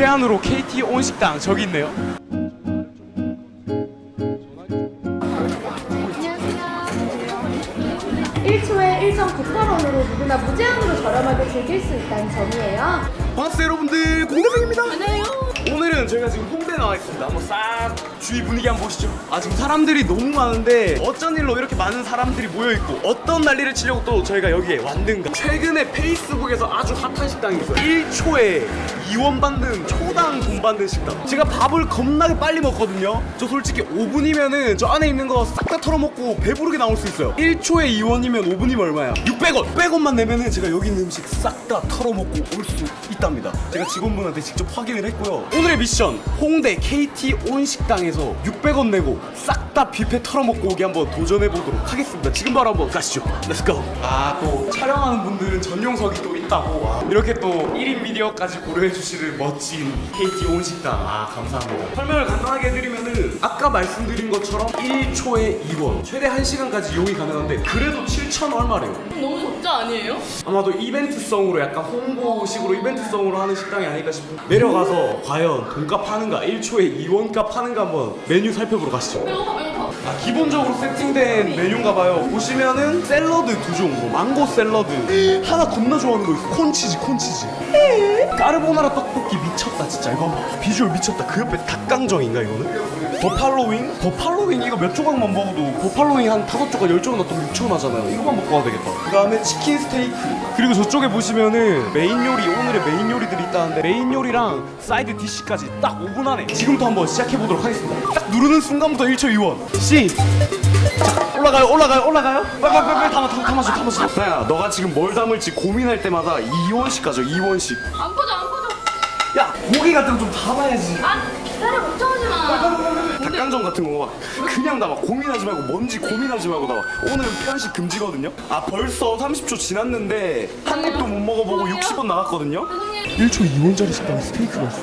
무제한으로 KT 온식당 저기 있네요. 안녕하세요. 1초에 1.9%원으로 누구나 무제한으로 저렴하게 즐길 수 있다는 점이에요. 반갑습니다 여러분들 공대생입니다. 오늘은 저희가 지금 홍대 나와 있습니다. 한번 싹 주위 분위기 한번 보시죠. 아 지금 사람들이 너무 많은데 어쩐 일로 이렇게 많은 사람들이 모여 있고 어떤 난리를 치려고 또 저희가 여기에 왔는가? 최근에 페이스북에서 아주 핫한 식당이 있어요. 1초에 2원 받는 초당 돈 받는 식당. 제가 밥을 겁나게 빨리 먹거든요. 저 솔직히 5분이면은 저 안에 있는 거 싹 다 털어먹고 배부르게 나올 수 있어요. 1초에 2원이면 5분이면 얼마야? 600원. 600원만 내면은 제가 여기 있는 음식 싹 다 털어먹고 올 수 있답니다. 제가 직원분한테 직접 확인을 했고요. 오늘의 미션 홍대 KT 온식당에서 600원 내고 싹 다 뷔페 털어먹고 오기 한번 도전해 보도록 하겠습니다. 지금 바로 한번 가시죠. Let's go. 아또 촬영하는 분들은 전용석이 또 있다고 아, 이렇게 또 1인 미디어까지 고려해 주시는 멋진 KT 온식당 아 감사합니다. 설명을 간단하게 해드리면은 아까 말씀드린 것처럼 1초에 2원 최대 1시간까지 이용이 가능한데 그래도 7천 얼마래요. 너무 적자 아니에요? 아마도 이벤트성으로 약간 홍보식으로 이벤트성으로 하는 식당이 아닐까 싶은데 내려가서 과연 돈값 하는가 1초에 2원값 하는가 한번 메뉴 살펴보러 가시죠 배고파 배고파 아, 기본적으로 세팅된 메뉴인가 봐요 보시면은 샐러드 두 종류 망고 샐러드 하나 겁나 좋아하는 거 있어 콘치즈 콘치즈 까르보나라 떡볶이 미쳤다 진짜 이거 봐. 비주얼 미쳤다 그 옆에 닭강정인가 이거는? 버팔로윙? 버팔로윙 이거 몇 조각만 먹어도 버팔로윙 한 다섯 조각 열 조각 넣었더니 6천 원 하잖아요. 이거만 먹고 가도 되겠다. 그 다음에 치킨 스테이크. 그리고 저쪽에 보시면은 메인 요리 오늘의 메인 요리들이 있다는데 메인 요리랑 사이드 디쉬까지 딱 5분 안에 지금부터 한번 시작해 보도록 하겠습니다. 딱 누르는 순간부터 1초 2원. 시 올라가요 올라가요 올라가요? 빨빨빨빨 담아 담아 담아줘 담아줘. 나야 너가 지금 뭘 담을지 고민할 때마다 2원씩 가져 2원씩. 안 퍼져 안 퍼져 야 고기 같은 거 좀 담아야지. 아 기다려 걱정하지 마. 닭강정 같은 거막 그냥 담아 고민하지 말고 뭔지 고민하지 말고 담아 오늘은 편식 금지거든요? 아 벌써 30초 지났는데 한 입도 못 먹어보고 60원 나갔거든요? 1초 2원짜리 식당에 스테이크가 있어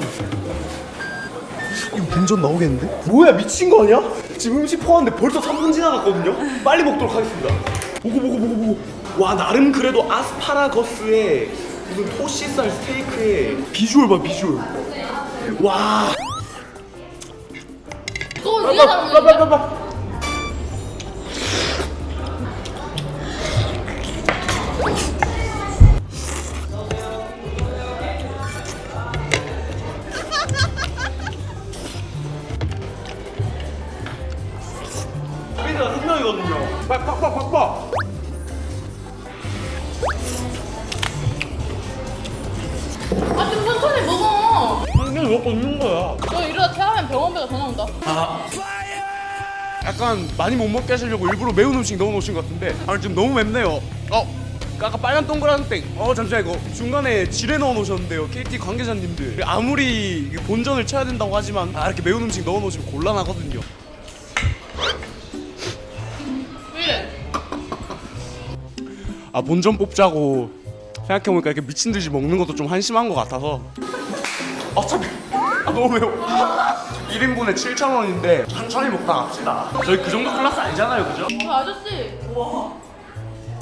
이거 본전 나오겠는데? 뭐야 미친 거 아니야? 지금 음식 포함인데 벌써 3분 지나갔거든요? 빨리 먹도록 하겠습니다. 보고 보고 보고 보고. 와 나름 그래도 아스파라거스에 무슨 토시살 스테이크에 비주얼 봐 비주얼. 와. 그거 네가 담은 거야? 이게 먹고 있는 거야. 너 이러다 퇴하면 병원비가 더 나온다. 약간 많이 못 먹게 하시려고 일부러 매운 음식 넣어놓으신 것 같은데. 아 지금 너무 맵네요. 어 아까 빨간 동그란 땡 어 잠시만 이거. 중간에 지뢰 넣어놓으셨는데요 KT 관계자님들. 아무리 본전을 쳐야 된다고 하지만 아, 이렇게 매운 음식 넣어놓으시면 곤란하거든요. 왜? 이래? 아 본전 뽑자고 생각해보니까 이렇게 미친 듯이 먹는 것도 좀 한심한 것 같아서 어차피 아 너무 매워. 1인분에 7,000원인데 천천히 먹다 갑시다. 저희 그 정도 클래스 아니잖아요 그죠? 저 아저씨.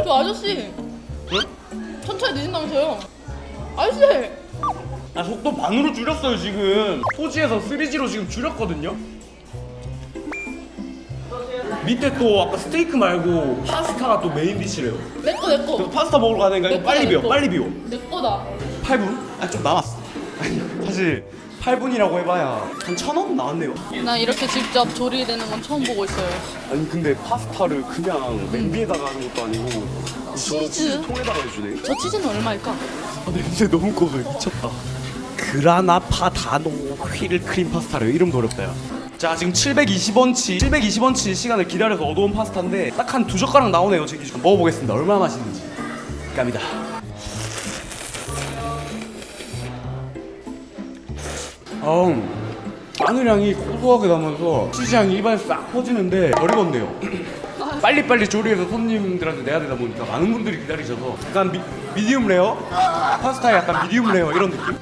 저 아저씨. 응? 천천히 늦은다면서요? 아저씨! 아 속도 반으로 줄였어요 지금. 4G에서 3G로 지금 줄였거든요? 밑에 또 아까 스테이크 말고 파스타가 또 메인 디시래요. 내꺼 그래서 내꺼 파스타 먹으러 가야 되니까 이거 내 빨리 비워 내 거. 빨리 비워. 내 거다. 8분? 아 좀 남았어 사실 8분이라고 해봐야. 한 천 원 나왔네요. 난 이렇게 직접 조리되는 건 처음 보고 있어요. 아니 근데 파스타를 그냥 냄비에다가 하는 것도 아니고 저런 치즈? 통에다가 해주네. 저 치즈는 얼마일까? 아, 냄새 너무 고소해 미쳤다. 그라나 파다노 휠 크림 파스타래요. 이름도 어렵다 야. 자 지금 720원치 720원치 시간을 기다려서 얻어온 파스타인데 딱 한 두 젓가락 나오네요 제 기준. 먹어보겠습니다. 얼마나 맛있는지. 갑니다 음 마늘향이 고소하게 나면서 치즈향이 입안에 싹 퍼지는데 덜 익었네요 빨리빨리 조리해서 손님들한테 내야 되다 보니까 많은 분들이 기다리셔서 약간 미, 미디움 레어? 파스타에 약간 미디움 레어 이런 느낌?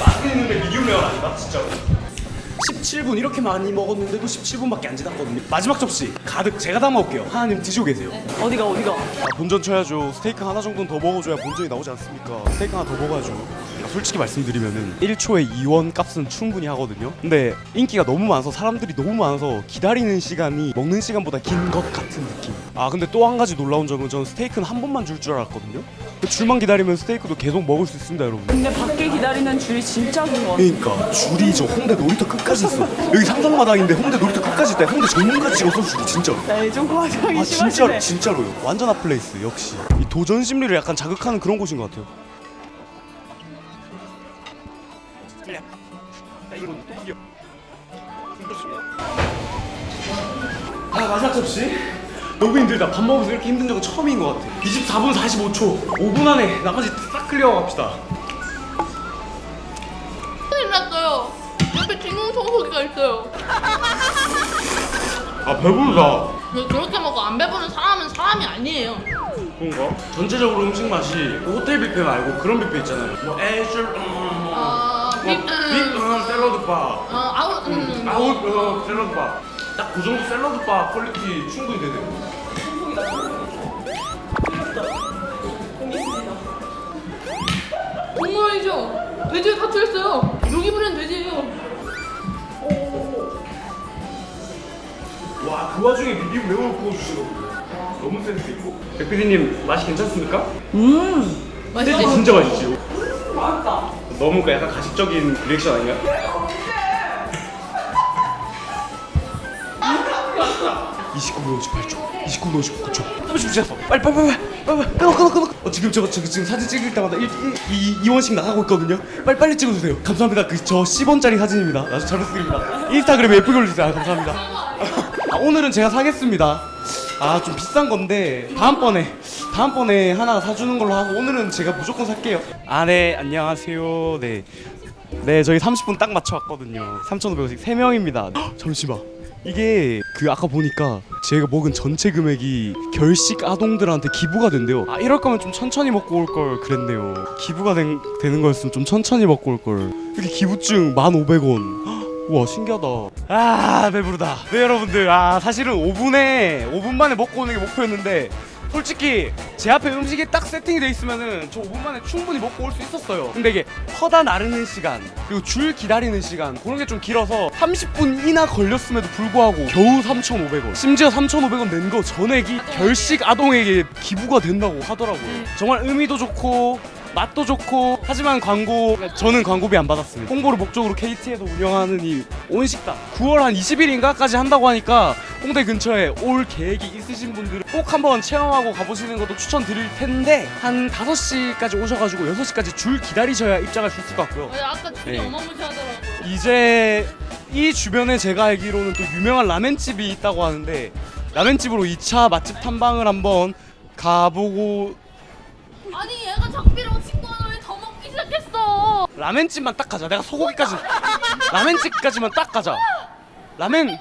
맛있는데 미디움 레어 아닌가? 진짜로 17분 이렇게 많이 먹었는데도 17분밖에 안 지났거든요. 마지막 접시 가득 제가 다 먹을게요. 하나님 드시고 계세요. 어디가 어디가? 아, 본전 쳐야죠. 스테이크 하나 정도는 더 먹어줘야 본전이 나오지 않습니까? 스테이크 하나 더 먹어야죠. 그러니까 솔직히 말씀드리면은 1초에 2원 값은 충분히 하거든요. 근데 인기가 너무 많아서 사람들이 너무 많아서 기다리는 시간이 먹는 시간보다 긴 것 같은 느낌. 아 근데 또 한 가지 놀라운 점은 저는 스테이크는 한 번만 줄 줄 알았거든요. 그 줄만 기다리면 스테이크도 계속 먹을 수 있습니다, 여러분. 근데 밖에 기다리는 줄이 진짜 긴거 같아. 그러니까 줄이 저 홍대 놀이터 끝까지 있어. 여기 상상마당인데 홍대 놀이터 끝까지 있다. 홍대 전문가 찍어서 줄이 진짜. 네, 좀 과장이 아. 진짜 진짜로요. 완전 핫플레이스 역시 이 도전 심리를 약간 자극하는 그런 곳인 것 같아요. 아 마지막 접시. 너무 힘들다. 밥 먹으면서 이렇게 힘든 적은 처음인 것 같아. 24분 45초. 5분 안에 나머지 싹 클리어 갑시다. 큰일 났어요. 옆에 진공청소기가 있어요. 아 배부르다. 왜 그렇게 먹고 안 배부른 사람은 사람이 아니에요. 그런가? 전체적으로 음식 맛이 호텔 뷔페 말고 그런 뷔페 있잖아요. 뭐 애슐, 음, 뭐, 아, 뭐 빅, 빅, 음, 음, 샐러드 바. 어, 아우, 음, 아웃 어, 샐러드 바. 딱 그 정도 샐러드 바 퀄리티 충분히 되네요. 동물이죠. 돼지에 있어요. 여기 부리는 돼지예요. 와, 그 와중에 미디움 매운 거 구워주시거든요. 너무 센스 있고. 백PD님 맛이 괜찮습니까? 맛있지? 진짜 맛있지요. 맛있다. 너무 그 약간 가식적인 리액션 아닌가? 29분 58초, 29분 59초, 30초 빨리 빨리 빨리 빨리 빨리 끊어 끊어 끊어. 어 지금 저거 지금, 지금 사진 찍을 때마다 1, 2, 2원씩 나가고 있거든요. 빨리 빨리 찍어주세요. 감사합니다. 그 저 10원짜리 사진입니다. 아주 잘 부탁드립니다. 인스타그램에 예쁘게 올리세요. 아, 감사합니다. 아, 오늘은 제가 사겠습니다. 아 좀 비싼 건데 다음번에 다음번에 하나 사주는 걸로 하고 오늘은 제가 무조건 살게요. 아 네 안녕하세요. 네. 네 저희 30분 딱 맞춰 왔거든요 3,500원씩 3명입니다 잠시만 이게 그 아까 보니까 제가 먹은 전체 금액이 결식 아동들한테 기부가 된대요. 아 이럴 거면 좀 천천히 먹고 올 걸 그랬네요. 기부가 된, 되는 거였으면 좀 천천히 먹고 올 걸. 이렇게 기부증 1,500원. 우와 신기하다. 아 배부르다. 네 여러분들. 아 사실은 5분에 5분 만에 먹고 오는 게 목표였는데 솔직히 제 앞에 음식이 딱 세팅이 돼 있으면은 저 5분 만에 충분히 먹고 올 수 있었어요. 근데 이게 퍼다 나르는 시간 그리고 줄 기다리는 시간 그런 게 좀 길어서 30분이나 걸렸음에도 불구하고 겨우 3,500원. 심지어 3,500원 낸 거 전액이 결식 아동에게 기부가 된다고 하더라고요. 정말 의미도 좋고 맛도 좋고 하지만 광고 저는 광고비 안 받았습니다. 홍보를 목적으로 KT에도 운영하는 이 온식당 9월 한 20일인가까지 한다고 하니까 홍대 근처에 올 계획이 있으신 분들은 꼭 한번 체험하고 가보시는 것도 추천드릴 텐데 한 5시까지 오셔가지고 6시까지 줄 기다리셔야 입장할 수 있을 것 같고요. 네, 아까 줄이 네. 어마무시하더라고요. 이제 이 주변에 제가 알기로는 또 유명한 라멘집이 있다고 하는데 라멘집으로 2차 맛집 탐방을 한번 가보고 아니 라멘집만 딱 가자. 내가 소고기까지 라멘집까지만 딱 가자. 라멘